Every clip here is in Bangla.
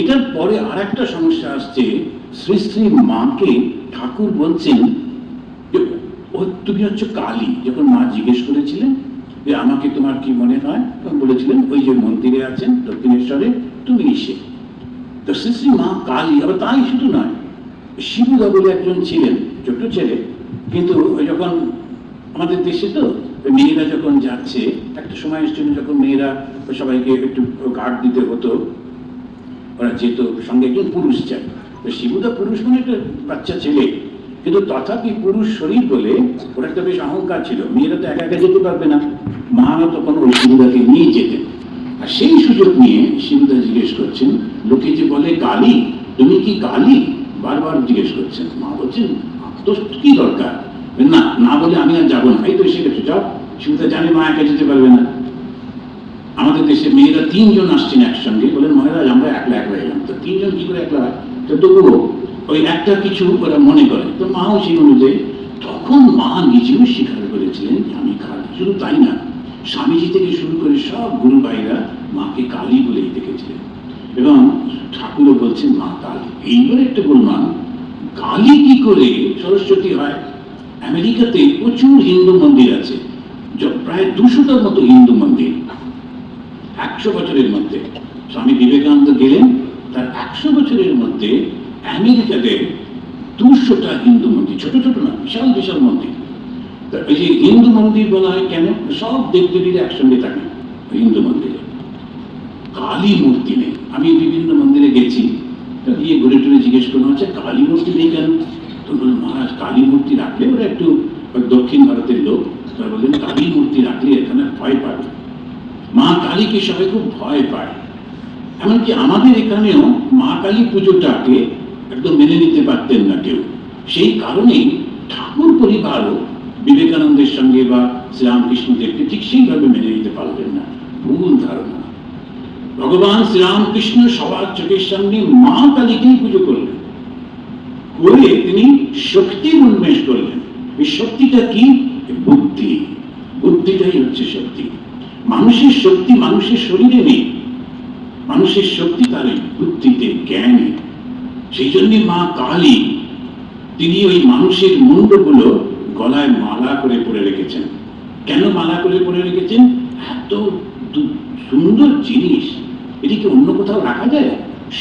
এটার পরে আর একটা সমস্যা আসছে। শ্রী শ্রী মাকে ঠাকুর বলছেন তুমি হচ্ছে কালী। যখন মা জিজ্ঞেস করেছিলেন যে, আমাকে তোমার কি মনে হয়? তখন বলেছিলেন, ওই যে মন্দিরে আছেন দক্ষিণেশ্বরে, তুমি সে তো শ্রী শ্রী মা কালী, আবার তাই শুধু নয়, শিবুদা বলে একজন ছিলেন, ছোট্ট ছেলে। কিন্তু যখন আমাদের দেশে তো মেয়েরা যখন যাচ্ছে, একটা সময় এসেছিল যখন মেয়েরা সবাইকে একটু গার্ড দিতে হতো ওরা যেত সঙ্গে একজন পুরুষ চাই তো শিবুদা পুরুষ মানে একটা বাচ্চা ছেলে। কিন্তু তথাপি পুরুষ শরীর বলে ওর একটা বেশ অহংকার ছিল, মেয়েরা তো একা একা যেতে পারবে না। মা তখন ওই শিবুদাকে নিয়ে যেতেন আর সেই সুযোগ নিয়ে শিবুদা জিজ্ঞেস করছেন, লোকে যে বলে কালী, তুমি কি কালী? বারবার জিজ্ঞেস করছেন। মা বলছেন তো কি দরকার? না না বলে আমি আর যাব না, এই তো এসে যাও। শিবুদা জানে মা একা যেতে পারবে না। আমাদের দেশে মেয়েরা তিনজন আসছেন একসঙ্গে বলেন, মহারাজ, আমরা একলা একলা এলাম। তো তিনজন কি করে একলা? তো তবুও ওই একটা কিছু ওরা মনে করে। তো মাও সেই অনুযায়ী, তখন মা নিজেও স্বীকার করেছিলেন যে আমি কালী। শুধু তাই না, স্বামীজি থেকে শুরু করে সব গুরু ভাইরা মাকে কালী বলেই দেখেছিলেন। এবং ঠাকুরও বলছেন, মা কালী এইবারে একটা বললাম কালী কি করে সরস্বতী হয়? আমেরিকাতে প্রচুর হিন্দু মন্দির আছে। প্রায় দুশোটার মতো হিন্দু মন্দির। একশো বছরের মধ্যে। স্বামী বিবেকানন্দ গেলেন, তার একশো বছরের মধ্যে আমেরিকাতে দুশোটা হিন্দু মন্দির, ছোট ছোট না, বিশাল বিশাল মন্দির। এই যে হিন্দু মন্দির বলা হয় কেন? সব দেবদেবীরা একসঙ্গে থাকে হিন্দু মন্দিরে। কালী মূর্তি নেই। আমি বিভিন্ন মন্দিরে গেছি। গিয়ে ঘুরে টুরে জিজ্ঞেস করলাম হচ্ছে কালী মূর্তি নেই কেন? তো বললাম, মহারাজ, কালী মূর্তি রাখলে ওরা একটু দক্ষিণ ভারতের লোক। তারা বললেন, কালী মূর্তি রাখলে এখানে ভয় পাবে। মা কালীকে সবাই খুব ভয় পায়। এমনকি আমাদের এখানেও মা কালী পুজোটাকে একদম মেনে নিতে পারতেন না কেউ। সেই কারণেই ঠাকুর পরিবারও বিবেকানন্দের সঙ্গে বা শ্রীরামকৃষ্ণদেবকে ঠিক সেইভাবে মেনে নিতে পারলেন না। ভুল ধারণা। ভগবান শ্রীরামকৃষ্ণ সবার চোখের সামনে মা কালীকেই পুজো করলেন। করে তিনি শক্তি উন্মেষ করলেন। এই শক্তিটা কি? বুদ্ধি। বুদ্ধিটাই হচ্ছে শক্তি। মানুষের শক্তি মানুষের শরীরে নেই। মানুষের শক্তি তার বুদ্ধিতে, জ্ঞানে। সেই জন্য মা কালী, তিনি ওই মানুষের মুন্ডগুলো গলায় মালা করে পরে রেখেছেন। কেন মালা করে পরে রেখেছেন? এত সুন্দর জিনিস। এটিকে অন্য কোথাও রাখা যায়?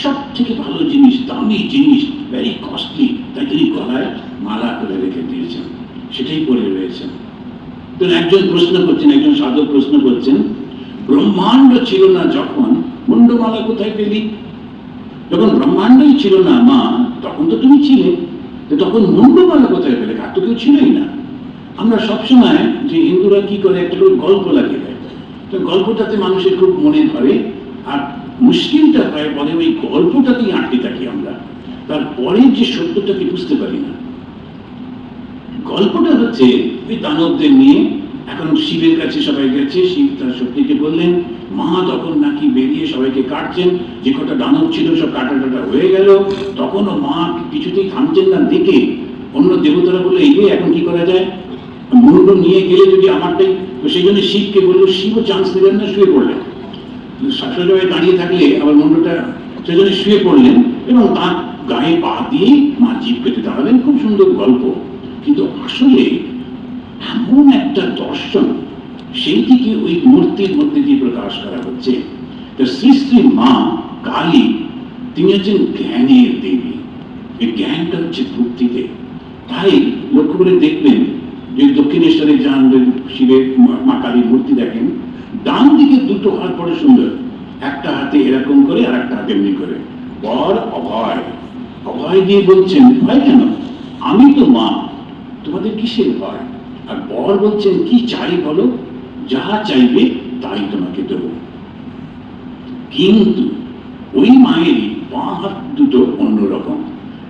সব থেকে ভালো জিনিস, দামি জিনিস ভেরি কস্টলি তাই তিনি গলায় মালা করে রেখে দিয়েছেন। সেটাই পরে রয়েছেন। একজন প্রশ্ন করছেন, একজন সাধক প্রশ্ন করছেন, ব্রহ্মাণ্ড ছিল না যখন, মুন্ডমালা কোথায় পেলি? যখন ব্রহ্মাণ্ডই ছিল না মা, তখন তো তুমি ছিলে তখন মুন্ডমালা কোথায় পেলে? আর তো কেউ ছিলই না। আমরা সবসময় যে হিন্দুরা কি করে, একটা করে গল্প লাগিয়ে দেয়। তো গল্পটাতে মানুষের খুব মনে ধরে, আর মুশকিলটা হয় বলে ওই গল্পটাতেই আটকে থাকি আমরা। তারপরে যে সত্যটাকে বুঝতে পারি না। গল্পটা হচ্ছে, ওই দানবদের নিয়ে এখন শিবের কাছে সবাই গেছে, শিব তার শক্তিকে বললেন, মা তখন নাকি বেরিয়ে সবাইকে কাটছেন, যে কটা দানব ছিল সব কাটা টাটা হয়ে গেল, তখনও মা কিছুতেই থামছেন না দেখে, অন্য দেবতারা বলল, এই এখন কি করা যায়? মুন্ড নিয়ে গেলে যদি আমারটাই, তো সেই জন্য শিবকে বলল, শিবও চান্স দিলেন না, শুয়ে পড়লেন। শাশুড়ি দাঁড়িয়ে থাকলে আবার মুন্ডটা সেজন্য শুয়ে পড়লেন এবং তার গায়ে পা দিয়ে মা জিভ কেটে দাঁড়ালেন খুব সুন্দর গল্প। কিন্তু আসলে এমন একটা দর্শন, সেই সেইটিকে ওই মূর্তির মধ্যে দিয়ে প্রকাশ করা হচ্ছে শ্রী শ্রী মা কালী, তিনি হচ্ছেন জ্ঞানের দেবী। এই জ্ঞানটা হচ্ছে বুদ্ধিতে তাই লক্ষ্য করে দেখবেন যে দক্ষিণেশ্বরে যান শিবের মা কালীর মূর্তি দেখেন, ডান দিকে দুটো হাত বড় সুন্দর। একটা হাতে এরকম করে আর একটা হাতে এমনি করে। বর অভয়। অভয় দিয়ে বলছেন, ভয় কেন? আমি তো মা। তোমাদের কিসের ভয় আর বর বলছেন, কি চাই বলো? যা চাইবে, তাই তোমাকে দেব। কিন্তু ওই মায়েরই বাঁ হাত দুটো অন্যরকম।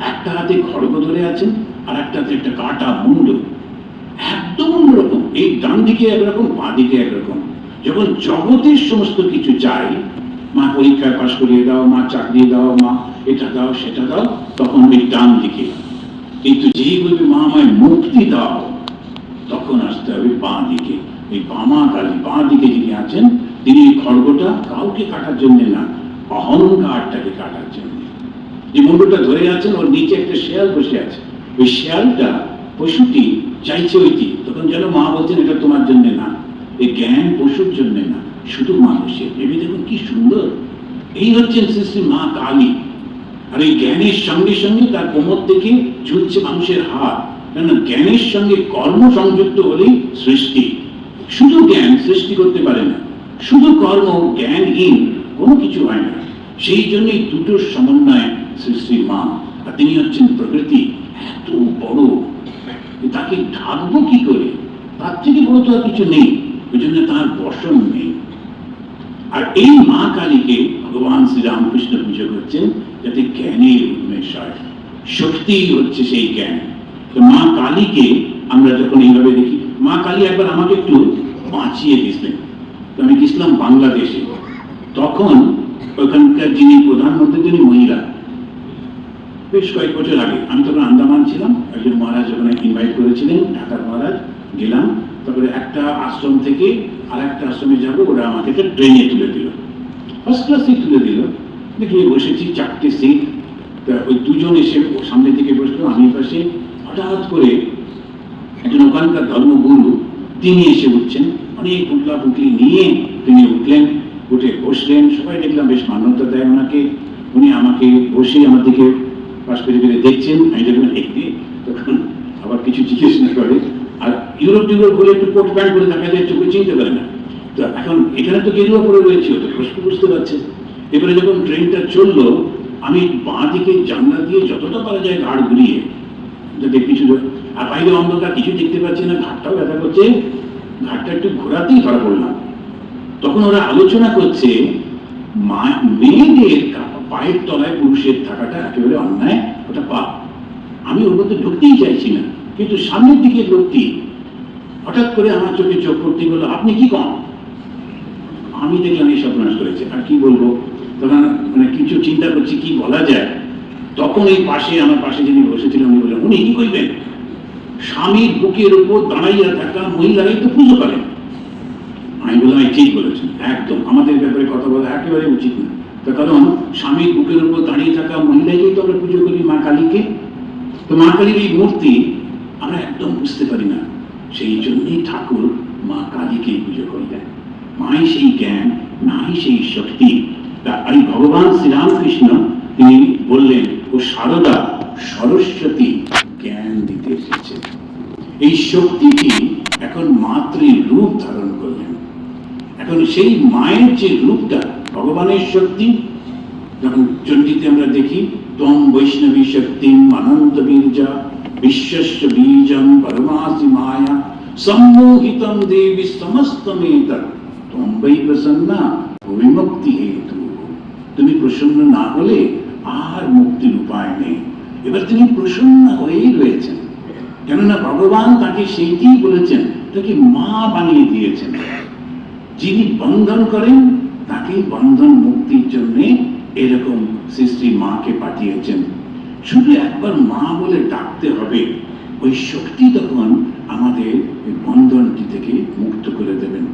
একটা হাতে খড়গ ধরে আছেন, আর একটা হাতে একটা কাটা মুন্ড। একদম অন্যরকম। এই ডান দিকে একরকম, বাঁ দিকে একরকম। যখন জগতের সমস্ত কিছু চাই, মা পরীক্ষায় পাশ করিয়ে দাও, মা চাকরি দাও, মা এটা দাও, সেটা দাও, তখন ওই ডান দিকে। কিন্তু যেই বলবে, মা, আমায় মুক্তি দাও, তখন আসতে হবে বাঁ দিকে। এই বামা কালী বাঁ দিকে যিনি আছেন, তিনি এই খড়গটা কাউকে কাটার জন্য না, অহংকারটাকে কাটার জন্য। যে মুন্ডটা ধরে আছেন, ওর নিচে একটা শেয়াল বসে আছে। ওই শেয়ালটা পশুটি চাইছে ওইটি। তখন যেন মা বলছেন, এটা তোমার জন্য না। এই জ্ঞান পশুর জন্য না শুধু মানুষের ভেবে দেখুন কি সুন্দর। এই হচ্ছেন শ্রী শ্রী মা কালী। আর এই জ্ঞানের সঙ্গে সঙ্গে তার কোমর থেকে ঝুলছে মানুষের হাত। কেন জ্ঞানের সঙ্গে কর্ম সংযুক্ত হলেই সৃষ্টি। শুধু জ্ঞান সৃষ্টি করতে পারে না, শুধু কর্ম জ্ঞানহীন কোনো কিছু হয় না। সেই জন্যই দুটোর সমন্বয় শ্রী মা, আর তিনি হচ্ছেন প্রকৃতি, এত বড়। তাকে ঢাকবো কি করে? তার থেকে বড় তো আর কিছু নেই, ওই জন্য তার বসন নেই। আর এই মা কালীকে ভগবান শ্রীরামকৃষ্ণ পুজো করছেন যাতে জ্ঞানের উন্মেষ হয়। শক্তি হচ্ছে সেই জ্ঞান। তো মা কালীকে আমরা যখন এইভাবে দেখি, মা কালী একবার আমাকে একটু বাঁচিয়ে দিয়েছিলেন। তো আমি গেছিলাম বাংলাদেশে। তখন ওখানকার যিনি প্রধানমন্ত্রী, তিনি মহিলা। বেশ কয়েক বছর আগে আমি তখন আন্দামান ছিলাম। একজন মহারাজ ওখানে ইনভাইট করেছিলেন, ঢাকার মহারাজ, গেলাম। তারপরে একটা আশ্রম থেকে আর একটা আশ্রমে যাব, ওরা আমাকে একটা ট্রেনে তুলে দিল। ফার্স্ট ক্লাসে তুলে দিল। দেখি বসেছি, চারটে সিট তা ওই দুজন এসে সামনের দিকে বসল, আমি পাশে। হঠাৎ করে একজন ওখানকার ধর্মগুরু, তিনি এসে উঠছেন। অনেক পুটলা পুটলি নিয়ে তিনি উঠলেন, উঠে বসলেন। সবাই দেখলাম বেশ মান্যতা দেয় ওনাকে। উনি আমাকে বসে আমার দিকে পাশ করে দেখছেন। আমি দেখলাম একটি তখন আবার কিছু জিজ্ঞেস না করে ইউরোপ টিউরোপ বলে একটু কোট প্যান্ট করে দেখা যায় চোখে চিনতে পারে না। তো এখন এখানে তো গেরুয়া পরে রয়েছে ও তো প্রশ্ন বুঝতে পারছে। এবারে যখন ট্রেনটা চলল, আমি বাঁ দিকে জানলা দিয়ে যতটা পারা যায় ঘাড় ঘুরিয়ে যাতে কিছু আর বাইরে অন্ধকার কিছু দেখতে পাচ্ছি না, ঘাটটাও ব্যথা করছে। ঘাটটা একটু ঘোরাতেই ধরা পড়লাম তখন ওরা আলোচনা করছে মেয়েদের পায়ের তলায় পুরুষের থাকাটা একেবারে অন্যায়, ওটা পাপ। আমি ওর মধ্যে ঢুকতেই চাইছি না, কিন্তু সামনের দিকে লোকটি হঠাৎ করে আমার চোখে চোখ করতে বলল আপনি কি কম আমি দেখলাম এই সর্বনাশ করেছে আর কি বলব? তখন মানে কিছু চিন্তা করছি, কি বলা যায়? তখন এই পাশে, আমার পাশে যিনি বসেছিলেন, উনি বললেন, উনি কি করবেন? স্বামীর বুকের উপর দাঁড়াইয়া থাকা মহিলারাই তো পুজো করেন। আমি বললাম, এই ঠিক বলেছেন, একদম। আমাদের ব্যাপারে কথা বলা একেবারে উচিত না। তার কারণ, স্বামীর বুকের উপর দাঁড়িয়ে থাকা মহিলাকেই তো আমরা পুজো করি মা কালীকে। তো মা কালীর এই মূর্তি আমরা একদম বুঝতে পারি না। সেই জন্যই ঠাকুর মা কালীকেই পুজো করলেন। মাই সেই জ্ঞান, নাই সেই শক্তি। এই ভগবান শ্রীরামকৃষ্ণ, তিনি বললেন, ও সারদা, সরস্বতী, জ্ঞান দিতে এসেছে এই শক্তিটি এখন মাতৃ রূপ ধারণ করলেন। এখন সেই মায়ের যে রূপটা, ভগবানের শক্তি, যখন চণ্ডীতে আমরা দেখি তম বৈষ্ণবী শক্তি অনন্ত বীর্যা বীজম পরমাসি মায়া সম্মোহিতম দেবী সমস্তমেত তম বৈ প্রসন্না বিমুক্তি হেতু তুমি প্রসন্ন না হলে আর মুক্তির উপায় নেই এবার তিনি প্রসন্ন হয়েই রয়েছেন কেননা ভগবান তাকে সেইটিই বলেছেন তাকে মা বানিয়ে দিয়েছেন যিনি বন্ধন করেন তাকেই বন্ধন মুক্তির জন্য এরকম শ্রী মাকে পাঠিয়েছেন শুধু একবার মা বলে ডাকতে হবে, ওই শক্তি তখন আমাদের বন্ধনটি থেকে মুক্ত করে দেবেন।